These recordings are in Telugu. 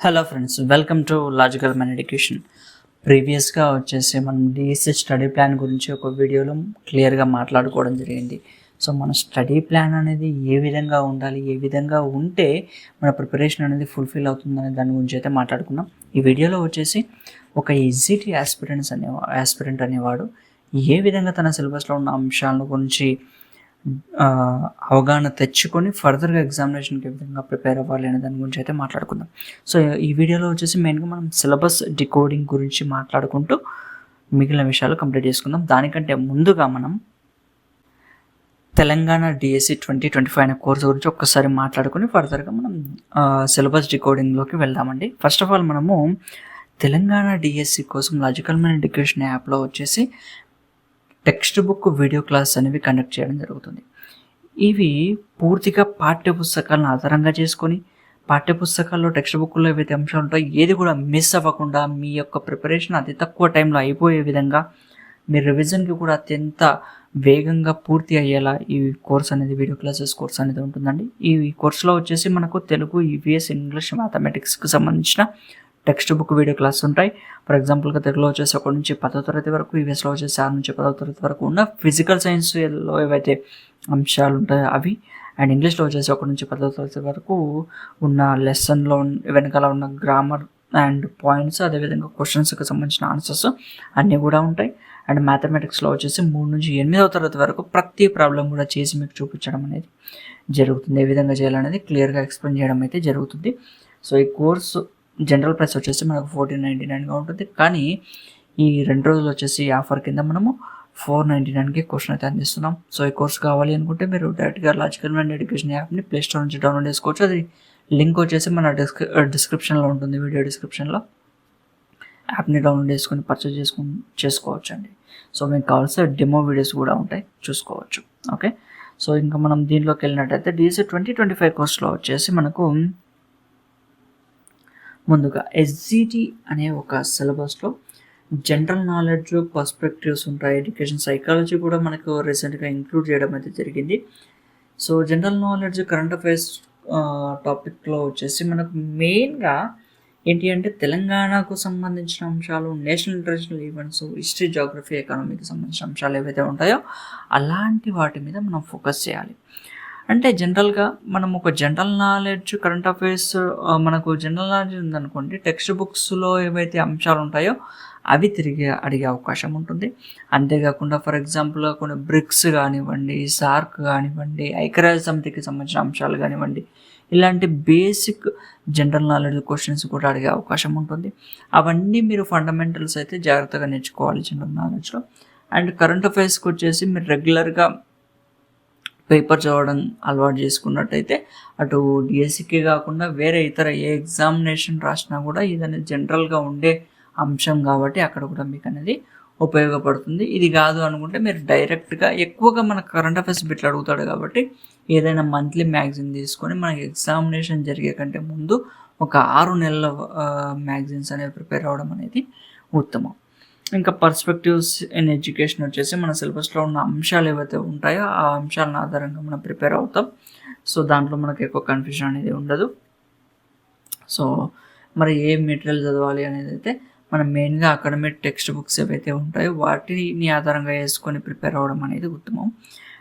Hello friends welcome to logical man education ప్రీవియస్గా వచ్చేసి మనం డిఎస్సి స్టడీ ప్లాన్ గురించి ఒక వీడియోలో క్లియర్గా మాట్లాడుకోవడం జరిగింది. సో మన స్టడీ ప్లాన్ అనేది ఏ విధంగా ఉండాలి ఏ విధంగా ఉంటే మన ప్రిపరేషన్ అనేది ఫుల్ఫిల్ అవుతుందనే దాని గురించి అయితే మాట్లాడుకున్నాం ఈ వీడియోలో వచ్చేసి ఒక ఈజీటీ ఆస్పిరెంట్స్ అనే ఆస్పిరెంట్ అనేవాడు ఏ విధంగా తన సిలబస్లో ఉన్న అంశాల గురించి అవగాహన తెచ్చుకొని ఫర్దర్గా ఎగ్జామినేషన్కి ఏ విధంగా ప్రిపేర్ అవ్వాలి అనే దాని గురించి అయితే మాట్లాడుకుందాం. సో ఈ వీడియోలో వచ్చేసి మెయిన్గా మనం సిలబస్ డికోడింగ్ గురించి మాట్లాడుకుంటూ మిగిలిన విషయాలు కంప్లీట్ చేసుకుందాం. దానికంటే ముందుగా మనం Telangana DSC twenty twenty five అనే కోర్సు గురించి ఒక్కసారి మాట్లాడుకుని ఫర్దర్గా మనం సిలబస్ డికోడింగ్లోకి వెళ్దామండి. ఫస్ట్ ఆఫ్ ఆల్ మనము తెలంగాణ డిఎస్సి కోసం లాజికల్ మ్యాన్ ఎడ్యుకేషన్ యాప్లో వచ్చేసి టెక్స్ట్ బుక్ వీడియో క్లాస్ అనేవి కండక్ట్ చేయడం జరుగుతుంది. ఇవి పూర్తిగా పాఠ్య పుస్తకాలను ఆధారంగా చేసుకొని పాఠ్య పుస్తకాల్లో టెక్స్ట్ బుక్లో ఏవైతే అంశాలు ఉంటాయో ఏది కూడా మిస్ అవ్వకుండా మీ యొక్క ప్రిపరేషన్ అతి తక్కువ టైంలో అయిపోయే విధంగా మీ రివిజన్కి కూడా అత్యంత వేగంగా పూర్తి అయ్యేలా ఈ కోర్స్ అనేది వీడియో క్లాసెస్ కోర్స్ అనేది ఉంటుందండి. ఈ కోర్సులో వచ్చేసి మనకు తెలుగు ఈవీఎస్ ఇంగ్లీష్ మ్యాథమెటిక్స్కి సంబంధించిన టెక్స్ట్ బుక్ వీడియో క్లాస్ ఉంటాయి. ఫర్ ఎగ్జాంపుల్గా తెలుగులో వచ్చేసి ఒకటి నుంచి పదో తరగతి వరకు ఈవీఎస్లో వచ్చేసి ఆరు నుంచి పదో తరగతి వరకు ఉన్న ఫిజికల్ సైన్స్లో ఏవైతే అంశాలు ఉంటాయో అవి అండ్ ఇంగ్లీష్లో వచ్చేసి ఒకటి నుంచి పదో తరగతి వరకు ఉన్న లెసన్లో వెనకాల ఉన్న గ్రామర్ అండ్ పాయింట్స్ అదేవిధంగా క్వశ్చన్స్కి సంబంధించిన ఆన్సర్స్ అన్నీ కూడా ఉంటాయి. అండ్ మ్యాథమెటిక్స్లో వచ్చేసి మూడు నుంచి ఎనిమిదవ తరగతి వరకు ప్రతి ప్రాబ్లం కూడా చేసి మీకు చూపించడం అనేది జరుగుతుంది. ఏ విధంగా చేయాలనేది క్లియర్గా ఎక్స్ప్లెయిన్ చేయడం అయితే జరుగుతుంది. సో ఈ కోర్సు జనరల్ ప్రైస్ వచ్చేసి మనకు ఫోర్టీన్ నైంటీ నైన్గా ఉంటుంది. కానీ ఈ రెండు రోజులు వచ్చేసి ఆఫర్ కింద మనము ఫోర్ నైంటీ నైన్కి క్వశ్చన్ అయితే అందిస్తున్నాం. సో ఈ కోర్స్ కావాలి అనుకుంటే మీరు డైరెక్ట్గా లాజికల్ మైండ్ ఎడ్యుకేషన్ యాప్ని ప్లేస్టోర్ నుంచి డౌన్లోడ్ చేసుకోవచ్చు. అది లింక్ వచ్చేసి మన డిస్క్రి డిస్క్రిప్షన్లో ఉంటుంది వీడియో డిస్క్రిప్షన్లో. యాప్ని డౌన్లోడ్ చేసుకొని పర్చేస్ చేసుకుని చేసుకోవచ్చు అండి సో మీకు కావాల్సిన డెమో వీడియోస్ కూడా ఉంటాయి. చూసుకోవచ్చు. ఓకే? సో ఇంకా మనం దీనిలోకి వెళ్ళినట్టయితే డిఎస్సి ట్వంటీ ట్వంటీ ఫైవ్ కోర్స్లో వచ్చేసి మనకు ముందుగా ఎస్జిటి అనే ఒక సిలబస్లో జనరల్ నాలెడ్జ్ పర్స్పెక్టివ్స్ ఉంటాయి. ఎడ్యుకేషన్ సైకాలజీ కూడా మనకు రీసెంట్గా ఇంక్లూడ్ చేయడం అయితే జరిగింది. So general knowledge current affairs టాపిక్లో వచ్చేసి మనకు మెయిన్గా ఏంటి అంటే తెలంగాణకు సంబంధించిన అంశాలు national international events history geography ఎకానమీకి సంబంధించిన అంశాలు ఏవైతే ఉంటాయో అలాంటి వాటి మీద మనం ఫోకస్ చేయాలి. అంటే జనరల్గా మనం ఒక జనరల్ నాలెడ్జ్ కరెంట్ అఫైర్స్ మనకు జనరల్ నాలెడ్జ్ ఉందనుకోండి టెక్స్ట్ బుక్స్లో ఏవైతే అంశాలు ఉంటాయో అవి తిరిగి అడిగే అవకాశం ఉంటుంది. అంతేకాకుండా ఫర్ ఎగ్జాంపుల్ కొన్ని బ్రిక్స్ కానివ్వండి సార్క్ కానివ్వండి ఐక్యరాజ్య సమితికి సంబంధించిన అంశాలు కానివ్వండి ఇలాంటి బేసిక్ జనరల్ నాలెడ్జ్ క్వశ్చన్స్ కూడా అడిగే అవకాశం ఉంటుంది. అవన్నీ మీరు ఫండమెంటల్స్ అయితే జాగ్రత్తగా నేర్చుకోవాలి జనరల్ నాలెడ్జ్లో. అండ్ కరెంట్ అఫైర్స్కి వచ్చేసి మీరు రెగ్యులర్గా పేపర్ చదవడం అలవాటు చేసుకున్నట్టయితే అటు డిఎస్సికి కాకుండా వేరే ఇతర ఏ ఎగ్జామినేషన్ రాసినా కూడా ఇది అనేది జనరల్గా ఉండే అంశం కాబట్టి అక్కడ కూడా మీకు అనేది ఉపయోగపడుతుంది. ఇది కాదు అనుకుంటే మీరు డైరెక్ట్గా ఎక్కువగా మన కరెంట్ అఫైర్స్ బిట్లు అడుగుతాడు కాబట్టి ఏదైనా మంత్లీ మ్యాగజైన్ తీసుకొని మనకి ఎగ్జామినేషన్ జరిగే కంటే ముందు ఒక ఆరు నెలల మ్యాగజైన్స్ అనేవి ప్రిపేర్ అవ్వడం అనేది ఉత్తమం. ఇంకా పర్స్పెక్టివ్స్ ఇన్ ఎడ్యుకేషన్ వచ్చేసి మన సిలబస్లో ఉన్న అంశాలు ఏవైతే ఉంటాయో ఆ అంశాలను ఆధారంగా మనం ప్రిపేర్ అవుతాం. సో దాంట్లో మనకు ఎక్కువ కన్ఫ్యూజన్ అనేది ఉండదు. సో మరి ఏ మెటీరియల్ చదవాలి అనేది అయితే మనం మెయిన్గా అకాడమిక్ టెక్స్ట్ బుక్స్ ఏవైతే ఉంటాయో వాటిని ఆధారంగా వేసుకొని ప్రిపేర్ అవ్వడం అనేది ఉత్తమం.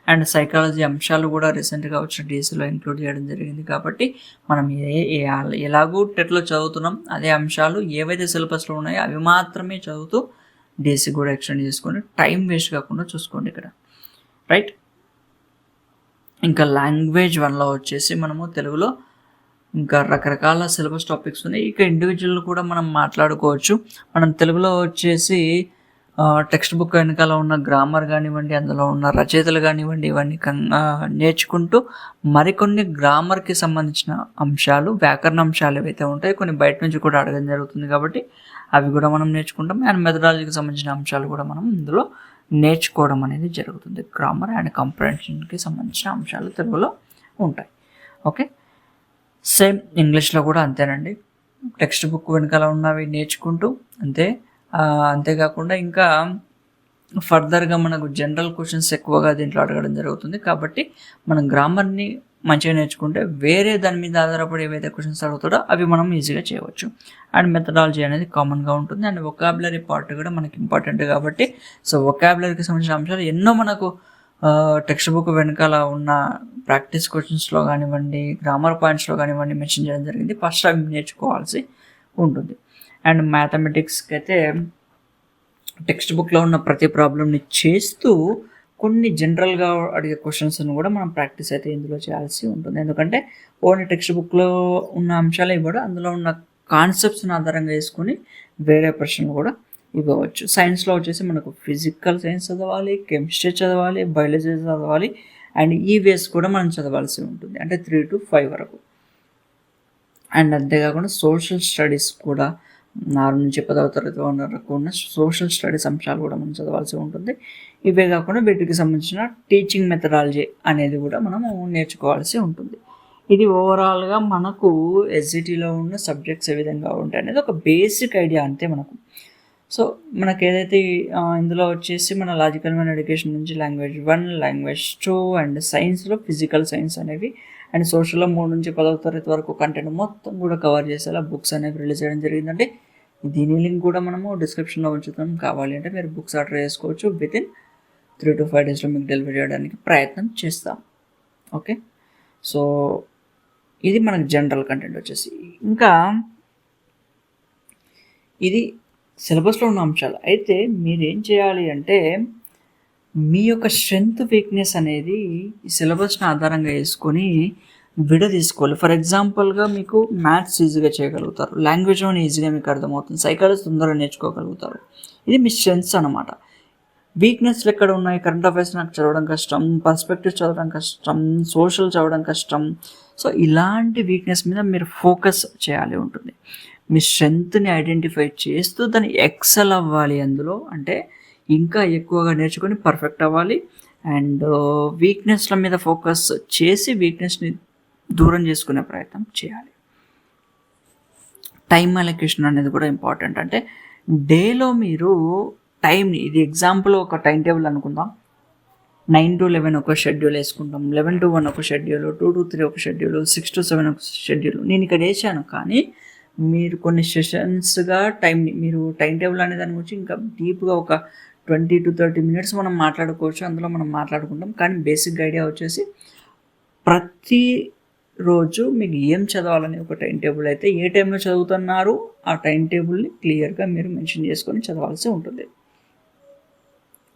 అండ్ సైకాలజీ అంశాలు కూడా రీసెంట్గా వచ్చిన డీసీలో ఇంక్లూడ్ చేయడం జరిగింది కాబట్టి మనం ఏ ఎలాగూ టెట్లో చదువుతున్నాం అదే అంశాలు ఏవైతే సిలబస్లో ఉన్నాయో అవి మాత్రమే చదువుతూ డీసీ కూడా ఎక్స్టెండ్ చేసుకొని టైం వేస్ట్ కాకుండా చూసుకోండి ఇక్కడ. రైట్? ఇంకా లాంగ్వేజ్ వన్లో వచ్చేసి మనము తెలుగులో ఇంకా రకరకాల సిలబస్ టాపిక్స్ ఉన్నాయి. ఇక ఇండివిజువల్ కూడా మనం మాట్లాడుకోవచ్చు. మనం తెలుగులో వచ్చేసి టెక్స్ట్ బుక్ వెనకాల ఉన్న గ్రామర్ కానివ్వండి అందులో ఉన్న రచయితలు కానివ్వండి ఇవన్నీ నేర్చుకుంటూ మరికొన్ని గ్రామర్కి సంబంధించిన అంశాలు వ్యాకరణ అంశాలు ఏవైతే ఉంటాయో కొన్ని బయట నుంచి కూడా అడగడం జరుగుతుంది కాబట్టి అవి కూడా మనం నేర్చుకుంటాం. అండ్ మెథడాలజీకి సంబంధించిన అంశాలు కూడా మనం ఇందులో నేర్చుకోవడం అనేది జరుగుతుంది. గ్రామర్ అండ్ కంప్రహెన్షన్కి సంబంధించిన అంశాలు తెలుగులో ఉంటాయి. ఓకే సేమ్ ఇంగ్లీష్లో కూడా అంతేనండి. టెక్స్ట్ బుక్ వెనకాల ఉన్నవి నేర్చుకుంటూ అంతే. అంతేకాకుండా ఇంకా ఫర్దర్గా మనకు జనరల్ క్వశ్చన్స్ ఎక్కువగా దీంట్లో అడగడం జరుగుతుంది. కాబట్టి మనం గ్రామర్ని మంచిగా నేర్చుకుంటే వేరే దాని మీద ఆధారపడి ఏవైతే క్వశ్చన్స్ అడుగుతాడో అవి మనం ఈజీగా చేయవచ్చు. అండ్ మెథడాలజీ అనేది కామన్గా ఉంటుంది. అండ్ ఒకాబులరీ పార్ట్ కూడా మనకి ఇంపార్టెంట్ కాబట్టి సో ఒకాబులరీకి సంబంధించిన అంశాలు ఎన్నో మనకు టెక్స్ట్ బుక్ వెనకాల ఉన్న ప్రాక్టీస్ క్వశ్చన్స్లో కానివ్వండి గ్రామర్ పాయింట్స్లో కానివ్వండి మెన్షన్ చేయడం జరిగింది. ఫస్ట్ అవి నేర్చుకోవాల్సి ఉంటుంది. అండ్ మ్యాథమెటిక్స్కి అయితే టెక్స్ట్ బుక్లో ఉన్న ప్రతి ప్రాబ్లమ్ని చేస్తూ కొన్ని జనరల్గా అడిగే క్వశ్చన్స్ని కూడా మనం ప్రాక్టీస్ అయితే ఇందులో చేయాల్సి ఉంటుంది. ఎందుకంటే ఓన్లీ టెక్స్ట్ బుక్లో ఉన్న అంశాలు ఇవ్వడం అందులో ఉన్న కాన్సెప్ట్స్ని ఆధారంగా వేసుకొని వేరే ప్రశ్నలు కూడా ఇవ్వవచ్చు. సైన్స్లో వచ్చేసి మనకు ఫిజికల్ సైన్స్ చదవాలి కెమిస్ట్రీ చదవాలి బయాలజీ చదవాలి అండ్ ఈవీఎస్ కూడా మనం చదవాల్సి ఉంటుంది. అంటే త్రీ టు ఫైవ్ వరకు. అండ్ అంతేకాకుండా సోషల్ స్టడీస్ కూడా ఆరు నుంచి పదవ తరగతి వరకు ఉన్న సోషల్ స్టడీస్ అంశాలు కూడా మనం చదవాల్సి ఉంటుంది. ఇవే కాకుండా వీటికి సంబంధించిన టీచింగ్ మెథడాలజీ అనేది కూడా మనము నేర్చుకోవాల్సి ఉంటుంది. ఇది ఓవరాల్గా మనకు ఎస్జిటిలో ఉన్న సబ్జెక్ట్స్ ఏ విధంగా ఉంటాయి అనేది ఒక బేసిక్ ఐడియా అంతే మనకు. సో మనకు ఏదైతే ఇందులో వచ్చేసి మన లాజికల్ మన ఎడ్యుకేషన్ నుంచి language one language two and సైన్స్లో ఫిజికల్ సైన్స్ అనేవి అండ్ సోషల్లో మూడు నుంచి పదవ తరగతి వరకు కంటెంట్ మొత్తం కూడా కవర్ చేసేలా బుక్స్ అనేవి రిలీజ్ చేయడం జరిగిందంటే దీని లింక్ కూడా మనము డిస్క్రిప్షన్లో ఉంచుతాం. కావాలి అంటే మీరు బుక్స్ ఆర్డర్ చేసుకోవచ్చు. Within three to five డేస్లో మీకు డెలివరీ చేయడానికి ప్రయత్నం చేస్తాం. ఓకే సో ఇది మనకు జనరల్ కంటెంట్ వచ్చేసి. ఇంకా ఇది సిలబస్లో ఉన్న అంశాలు. అయితే మీరు ఏం చేయాలి అంటే మీ యొక్క స్ట్రెంగ్త్ వీక్నెస్ అనేది ఈ సిలబస్ని ఆధారంగా వేసుకొని విడదీసుకోవాలి. ఫర్ ఎగ్జాంపుల్గా మీకు మ్యాథ్స్ ఈజీగా చేయగలుగుతారు. లాంగ్వేజ్ అని ఈజీగా మీకు అర్థమవుతుంది. సైకాలజీ తొందరగా నేర్చుకోగలుగుతారు. ఇది మీ స్ట్రెంగ్స్ అనమాట వీక్నెస్లు ఎక్కడ ఉన్నాయి? కరెంట్ అఫైర్స్ నాకు చదవడం కష్టం. పర్స్పెక్టివ్ చదవడం కష్టం. సోషల్ చదవడం కష్టం. సో ఇలాంటి వీక్నెస్ మీద మీరు ఫోకస్ చేయాలి ఉంటుంది. మీ స్ట్రెంగ్త్ని ఐడెంటిఫై చేస్తూ దాన్ని ఎక్సెల్ అవ్వాలి అందులో. అంటే ఇంకా ఎక్కువగా నేర్చుకొని పర్ఫెక్ట్ అవ్వాలి. అండ్ వీక్నెస్ల uh, మీద ఫోకస్ చేసి వీక్నెస్ని దూరం చేసుకునే ప్రయత్నం చేయాలి. టైం అలొకేషన్ అనేది కూడా ఇంపార్టెంట్ అంటే డేలో మీరు టైంని ఇది ఎగ్జాంపుల్ ఒక టైం టేబుల్ అనుకుందాం. నైన్ టు లెవెన్ ఒక షెడ్యూల్ వేసుకుంటాం. లెవెన్ టు వన్ ఒక షెడ్యూల్ టూ టు త్రీ ఒక షెడ్యూల్ సిక్స్ టు సెవెన్ ఒక షెడ్యూల్ నేను ఇక్కడ వేసాను కానీ మీరు కొన్ని సెషన్స్గా టైంని మీరు టైం టేబుల్ అనే దాని గురించి ఇంకా డీప్గా ఒక ట్వంటీ టు థర్టీ మినిట్స్ మనం మాట్లాడుకోవచ్చు. అందులో మనం మాట్లాడుకుంటాం. కానీ బేసిక్ ఐడియా వచ్చేసి ప్రతి రోజు మీకు ఏం చదవాలని ఒక టైం టేబుల్ అయితే ఏ టైంలో చదువుతున్నారు ఆ టైం టేబుల్ని క్లియర్గా మీరు మెన్షన్ చేసుకొని చదవాల్సి ఉంటుంది.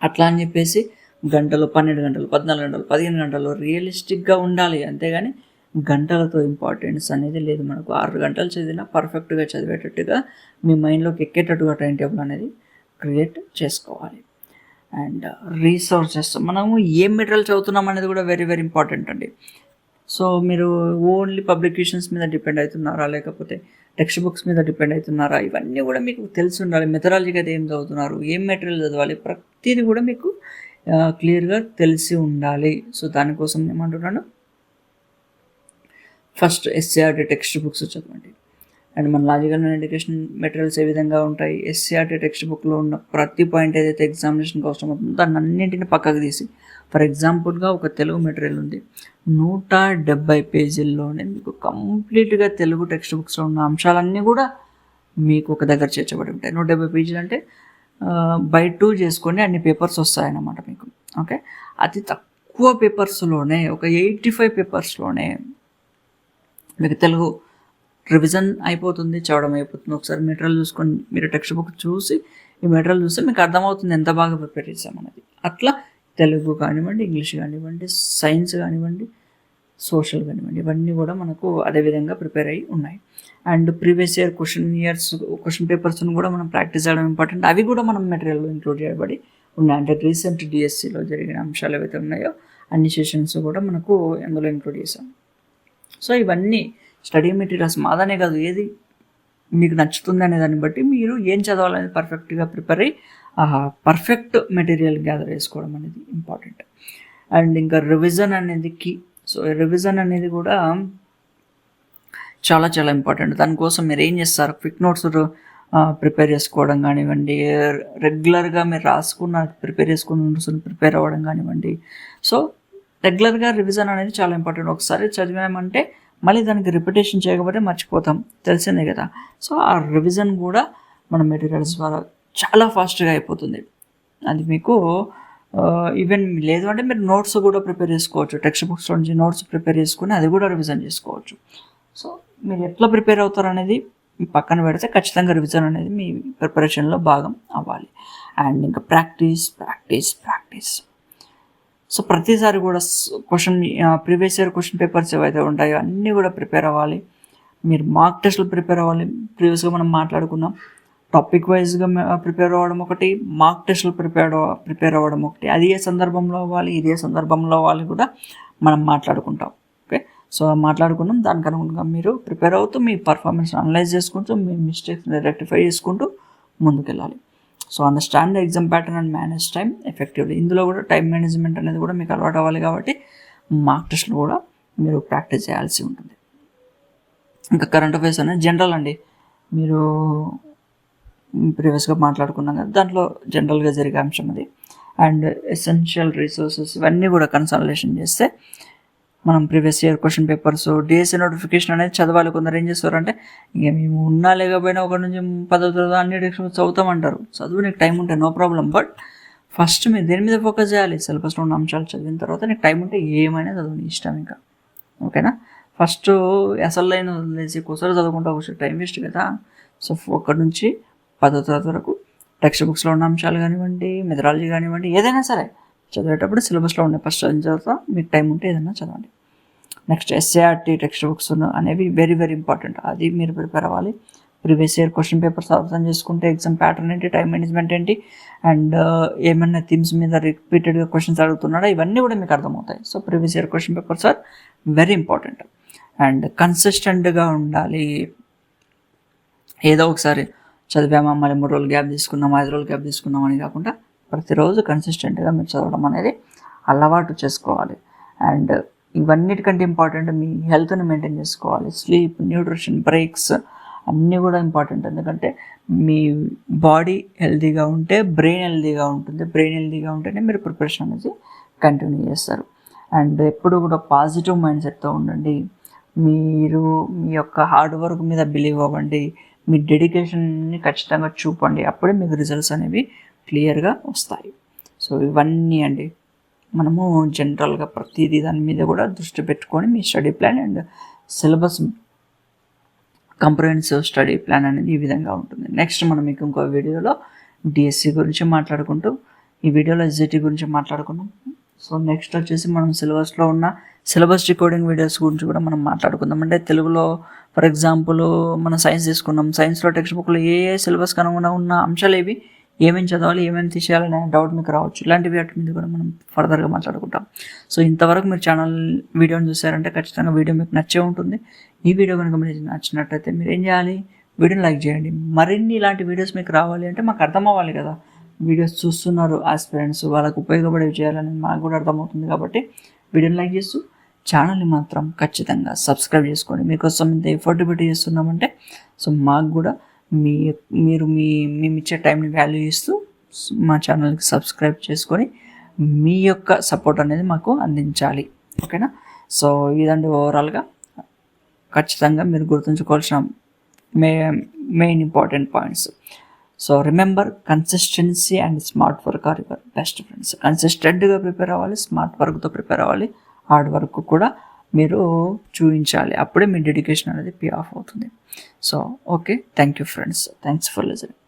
అట్లా అని చెప్పేసి గంటలు పన్నెండు గంటలు పద్నాలుగు గంటలు పదిహేను గంటలు రియలిస్టిక్గా ఉండాలి. అంతేగాని గంటలతో ఇంపార్టెన్స్ అనేది లేదు. మనకు ఆరు గంటలు చదివినా పర్ఫెక్ట్గా చదివేటట్టుగా మీ మైండ్లోకి ఎక్కేటట్టుగా టైం టేబుల్ అనేది క్రియేట్ చేసుకోవాలి. And resources. మనము ఏం మెటీరియల్ చదువుతున్నాం అనేది కూడా వెరీ వెరీ ఇంపార్టెంట్ అండి. సో మీరు ఓన్లీ పబ్లికేషన్స్ మీద డిపెండ్ అవుతున్నారా? లేకపోతే టెక్స్ట్ బుక్స్ మీద డిపెండ్ అవుతున్నారా? ఇవన్నీ కూడా మీకు తెలిసి ఉండాలి. మెథడాలజీగా అయితే ఏం చదువుతున్నారు? ఏం మెటీరియల్ చదవాలి? ప్రతిదీ కూడా మీకు క్లియర్గా తెలిసి ఉండాలి. సో దానికోసం ఏమంటున్నాను? ఫస్ట్ ఎస్సీఆర్టీ టెక్స్ట్ బుక్స్ చదవండి. అండ్ మన లాజికల్ ఎడ్యుకేషన్ మెటీరియల్స్ ఏ విధంగా ఉంటాయి? ఎస్సీఆర్టీ టెక్స్ట్ బుక్లో ఉన్న ప్రతి పాయింట్ ఏదైతే ఎగ్జామినేషన్కి అవసరం అవుతుందో దాన్ని అన్నింటిని పక్కకు తీసి ఫర్ ఎగ్జాంపుల్గా ఒక తెలుగు మెటీరియల్ ఉంది. నూట డెబ్బై పేజీల్లోనే మీకు కంప్లీట్గా తెలుగు టెక్స్ట్ బుక్స్లో ఉన్న అంశాలన్నీ కూడా మీకు ఒక దగ్గర చేర్చబడి ఉంటాయి. నూట డెబ్బై పేజీలు అంటే బై టూ చేసుకొని అన్ని పేపర్స్ వస్తాయన్నమాట మీకు. ఓకే? అతి తక్కువ పేపర్స్లోనే ఒక ఎయిటీ ఫైవ్ పేపర్స్లోనే మీకు తెలుగు రివిజన్ అయిపోతుంది చదవడం అయిపోతుంది. ఒకసారి మెటీరియల్ చూసుకొని మీరు టెక్స్ట్ బుక్ చూసి ఈ మెటీరియల్ చూస్తే మీకు అర్థమవుతుంది ఎంత బాగా ప్రిపేర్ చేసామనేది అట్లా తెలుగు కానివ్వండి ఇంగ్లీష్ కానివ్వండి సైన్స్ కానివ్వండి సోషల్ కానివ్వండి ఇవన్నీ కూడా మనకు అదే విధంగా ప్రిపేర్ అయ్యి ఉన్నాయి. And previous year question years question పేపర్స్ని కూడా మనం ప్రాక్టీస్ చేయడం ఇంపార్టెంట్. అవి కూడా మనం మెటీరియల్లో ఇంక్లూడ్ చేయబడి ఉన్నాయి. అంటే రీసెంట్ డిఎస్సిలో జరిగిన అంశాలు ఏవైతే ఉన్నాయో అన్ని సెషన్స్ కూడా మనకు అందులో ఇంక్లూడ్ చేసాం సో ఇవన్నీ స్టడీ మెటీరియల్స్ మాదనే కాదు ఏది మీకు నచ్చుతుంది అనే దాన్ని బట్టి మీరు ఏం చదవాలనేది పర్ఫెక్ట్గా ప్రిపేర్ అయ్యి పర్ఫెక్ట్ మెటీరియల్ గ్యాదర్ చేసుకోవడం అనేది ఇంపార్టెంట్ అండ్ ఇంకా రివిజన్ అనేది కీ సో రివిజన్ అనేది కూడా చాలా చాలా ఇంపార్టెంట్ దానికోసం మీరు ఏం చేస్తారు? క్విక్ నోట్స్ ప్రిపేర్ చేసుకోవడం కానివ్వండి రెగ్యులర్గా మీరు రాసుకున్న ప్రిపేర్ చేసుకున్న నోట్స్ ప్రిపేర్ అవ్వడం కానివ్వండి. సో రెగ్యులర్గా రివిజన్ అనేది చాలా ఇంపార్టెంట్ ఒకసారి చదివామంటే మళ్ళీ దానికి రిపిటేషన్ చేయకపోతే మర్చిపోతాం. తెలిసిందే కదా. సో ఆ రివిజన్ కూడా మన మెటీరియల్స్ ద్వారా చాలా ఫాస్ట్గా అయిపోతుంది. అది మీకు ఈవెన్ లేదు అంటే మీరు నోట్స్ కూడా ప్రిపేర్ చేసుకోవచ్చు. టెక్స్ట్ బుక్స్ నుంచి నోట్స్ ప్రిపేర్ చేసుకుని అది కూడా రివిజన్ చేసుకోవచ్చు. సో మీరు ఎట్లా ప్రిపేర్ అవుతారు అనేది పక్కన పెడితే ఖచ్చితంగా రివిజన్ అనేది మీ ప్రిపరేషన్లో భాగం అవ్వాలి. అండ్ ఇంకా ప్రాక్టీస్ ప్రాక్టీస్ ప్రాక్టీస్. సో ప్రతిసారి కూడా question previous year question papers ఏవైతే ఉంటాయో అన్నీ కూడా ప్రిపేర్ అవ్వాలి. మీరు మార్క్ టెస్ట్లు ప్రిపేర్ అవ్వాలి. ప్రీవియస్గా మనం మాట్లాడుకున్నాం. టాపిక్ వైజ్గా ప్రిపేర్ అవ్వడం ఒకటి మార్క్ టెస్ట్లు ప్రిపేర్ ప్రిపేర్ అవ్వడం ఒకటి. అది ఏ సందర్భంలో అవ్వాలి ఇదే సందర్భంలో అవ్వాలి కూడా మనం మాట్లాడుకుంటాం. ఓకే సో మాట్లాడుకున్నాం. దానికి అనుగుణంగా మీరు ప్రిపేర్ అవుతూ మీ పర్ఫార్మెన్స్ అనలైజ్ చేసుకుంటూ మీ మిస్టేక్స్ని రెక్టిఫై చేసుకుంటూ ముందుకెళ్ళాలి. So understand exam pattern and manage time effectively ఇందులో కూడా టైం మేనేజ్మెంట్ అనేది కూడా మీకు అలవాటు అవ్వాలి కాబట్టి మార్క్ టెస్ట్లు కూడా మీరు ప్రాక్టీస్ చేయాల్సి ఉంటుంది. ఇంకా కరెంట్ అఫైర్స్ అనేది జనరల్ అండి. మీరు ప్రీవియస్గా మాట్లాడుకున్నాం కదా దాంట్లో జనరల్గా జరిగే అంశం అది. అండ్ ఎసెన్షియల్ రిసోర్సెస్ ఇవన్నీ కూడా కన్సల్టేషన్ చేస్తే మనం previous year question papers DSC notification అనేది చదవాలి. కొందరు ఏం చేస్తారంటే ఇక మేము ఉన్నా లేకపోయినా ఒక నుంచి పదో తరగతి అన్ని డెక్షన్స్ చదువుతామంటారు. చదువు నీకు టైం ఉంటే నో ప్రాబ్లం బట్ ఫస్ట్ మీరు దేని మీద ఫోకస్ చేయాలి? సిలబస్లో ఉన్న అంశాలు చదివిన తర్వాత నీకు టైం ఉంటే ఏమైనా చదువు నీ ఇష్టం ఇంకా. ఓకేనా ఫస్ట్ అసలు లైన్ వదిలేసి ఒకసారి చదువుకుంటా ఒకసారి టైం వేస్ట్ కదా. సో అక్కడి నుంచి పదో తరగతి వరకు టెక్స్ట్ బుక్స్లో ఉన్న అంశాలు కానివ్వండి మెథడాలజీ కానివ్వండి ఏదైనా సరే చదివేటప్పుడు సిలబస్లో ఉండే ఫస్ట్ చదివిన తర్వాత మీకు టైం ఉంటే ఏదైనా చదవండి. నెక్స్ట్ ఎస్ఏఆర్టీ టెక్స్ట్ బుక్స్ అనేవి వెరీ వెరీ ఇంపార్టెంట్. అది మీరు ప్రిపేర్ అవ్వాలి. ప్రీవియస్ ఇయర్ క్వశ్చన్ పేపర్స్ అర్థం చేసుకుంటే ఎగ్జామ్ ప్యాటర్న్ ఏంటి టైం మేనేజ్మెంట్ ఏంటి అండ్ ఏమైనా థీమ్స్ మీద రిపీటెడ్గా క్వశ్చన్స్ అడుగుతున్నాడా ఇవన్నీ కూడా మీకు అర్థమవుతాయి. So previous year question papers are very important. And కన్సిస్టెంట్గా ఉండాలి. ఏదో ఒకసారి చదివామా మళ్ళీ మూడు రోజులు గ్యాప్ తీసుకున్నాం ఐదు రోజులు గ్యాప్ తీసుకున్నాం అని కాకుండా ప్రతిరోజు కన్సిస్టెంట్గా మీరు చదవడం అనేది అలవాటు చేసుకోవాలి. అండ్ ఇవన్నిటికంటే ఇంపార్టెంట్ మీ హెల్త్ని మెయింటైన్ చేసుకోవాలి. స్లీప్ న్యూట్రిషన్ బ్రేక్స్ అన్నీ కూడా ఇంపార్టెంట్ ఎందుకంటే మీ బాడీ హెల్తీగా ఉంటే బ్రెయిన్ హెల్తీగా ఉంటుంది. బ్రెయిన్ హెల్తీగా ఉంటేనే మీరు ప్రిపరేషన్ అనేది కంటిన్యూ చేస్తారు. అండ్ ఎప్పుడు కూడా పాజిటివ్ మైండ్ సెట్తో ఉండండి. మీరు మీ యొక్క హార్డ్ వర్క్ మీద బిలీవ్ అవ్వండి. మీ డెడికేషన్ని ఖచ్చితంగా చూపండి. అప్పుడే మీకు రిజల్ట్స్ అనేవి క్లియర్గా వస్తాయి. సో ఇవన్నీ అండి. మనము జనరల్గా ప్రతిదీ దాని మీద కూడా దృష్టి పెట్టుకొని మీ study plan and syllabus comprehensive study plan అనేది ఈ విధంగా ఉంటుంది. నెక్స్ట్ మనం మీకు ఇంకో వీడియోలో డిఎస్సి గురించి మాట్లాడుకుంటూ ఈ వీడియోలో ఎస్జిటి గురించి మాట్లాడుకున్నాం సో నెక్స్ట్ వచ్చేసి మనం సిలబస్లో ఉన్న సిలబస్ రికార్డింగ్ వీడియోస్ గురించి కూడా మనం మాట్లాడుకుందాం. అంటే తెలుగులో ఫర్ ఎగ్జాంపుల్ మనం సైన్స్ తీసుకున్నాం. సైన్స్లో టెక్స్ట్ బుక్లో ఏ ఏ సిలబస్ అనుగుణంగా ఉన్న అంశాలు ఏవి ఏమేమి చదవాలి ఏమేమి తీసేయాలనే డౌట్ మీకు రావచ్చు. ఇలాంటి వాటి మీద కూడా మనం ఫర్దర్గా మాట్లాడుకుంటాం. సో ఇంతవరకు మీరు ఛానల్ వీడియోని చూసారంటే ఖచ్చితంగా వీడియో మీకు నచ్చే ఉంటుంది. ఈ వీడియో కనుక మీరు నచ్చినట్టయితే మీరు ఏం చేయాలి? వీడియోని లైక్ చేయండి. మరిన్ని ఇలాంటి వీడియోస్ మీకు రావాలి అంటే మాకు అర్థం అవ్వాలి కదా. వీడియోస్ చూస్తున్నారు ఆస్పిరెంట్స్ వాళ్ళకు ఉపయోగపడేవి చేయాలని మాకు కూడా అర్థమవుతుంది కాబట్టి వీడియోని లైక్ చేస్తూ ఛానల్ని మాత్రం ఖచ్చితంగా సబ్స్క్రైబ్ చేసుకోండి. మీకోసం ఇంత ఎఫర్ట్ పెట్టి చేస్తున్నామంటే సో మాకు కూడా మీ మీరు మీ మేము ఇచ్చే టైంని వాల్యూ ఇస్తూ మా ఛానల్కి సబ్స్క్రైబ్ చేసుకొని మీ యొక్క సపోర్ట్ అనేది మాకు అందించాలి. ఓకేనా? సో ఇదండి ఓవరాల్గా ఖచ్చితంగా మీరు గుర్తుంచుకోవాల్సిన మే main important points so remember consistency and smart work are your best friends కన్సిస్టెంట్గా ప్రిపేర్ అవ్వాలి స్మార్ట్ వర్క్తో ప్రిపేర్ అవ్వాలి. హార్డ్ వర్క్ కూడా మీరు చూపించాలి. అప్పుడే మీ డెడికేషన్ అనేది పే ఆఫ్ అవుతుంది. So okay. Thank you friends. Thanks for listening.